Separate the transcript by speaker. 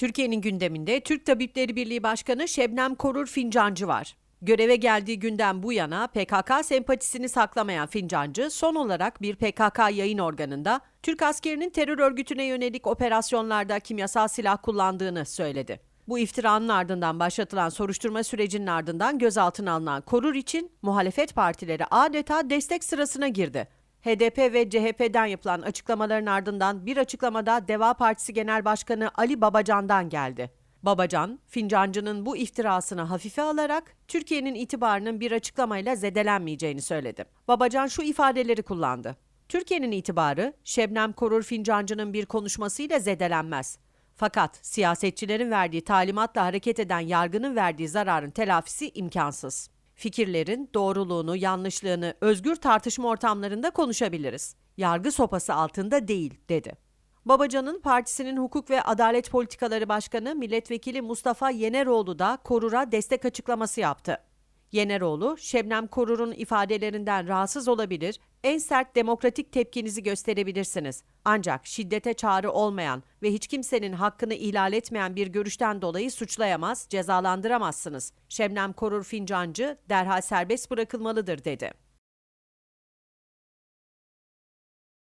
Speaker 1: Türkiye'nin gündeminde Türk Tabipleri Birliği Başkanı Şebnem Korur Fincancı var. Göreve geldiği günden bu yana PKK sempatisini saklamayan Fincancı son olarak bir PKK yayın organında Türk askerinin terör örgütüne yönelik operasyonlarda kimyasal silah kullandığını söyledi. Bu iftiranın ardından başlatılan soruşturma sürecinin ardından gözaltına alınan Korur için muhalefet partileri adeta destek sırasına girdi. HDP ve CHP'den yapılan açıklamaların ardından bir açıklamada Deva Partisi Genel Başkanı Ali Babacan'dan geldi. Babacan, Fincancı'nın bu iftirasını hafife alarak Türkiye'nin itibarının bir açıklamayla zedelenmeyeceğini söyledi. Babacan şu ifadeleri kullandı. Türkiye'nin itibarı Şebnem Korur Fincancı'nın bir konuşmasıyla zedelenmez. Fakat siyasetçilerin verdiği talimatla hareket eden yargının verdiği zararın telafisi imkansız. Fikirlerin doğruluğunu, yanlışlığını özgür tartışma ortamlarında konuşabiliriz. Yargı sopası altında değil, dedi. Babacan'ın partisinin Hukuk ve Adalet Politikaları Başkanı Milletvekili Mustafa Yeneroğlu da Korur'a destek açıklaması yaptı. Yeneroğlu, Şebnem Korur'un ifadelerinden rahatsız olabilir, en sert demokratik tepkinizi gösterebilirsiniz. Ancak şiddete çağrı olmayan ve hiç kimsenin hakkını ihlal etmeyen bir görüşten dolayı suçlayamaz, cezalandıramazsınız. Şebnem Korur Fincancı derhal serbest bırakılmalıdır dedi.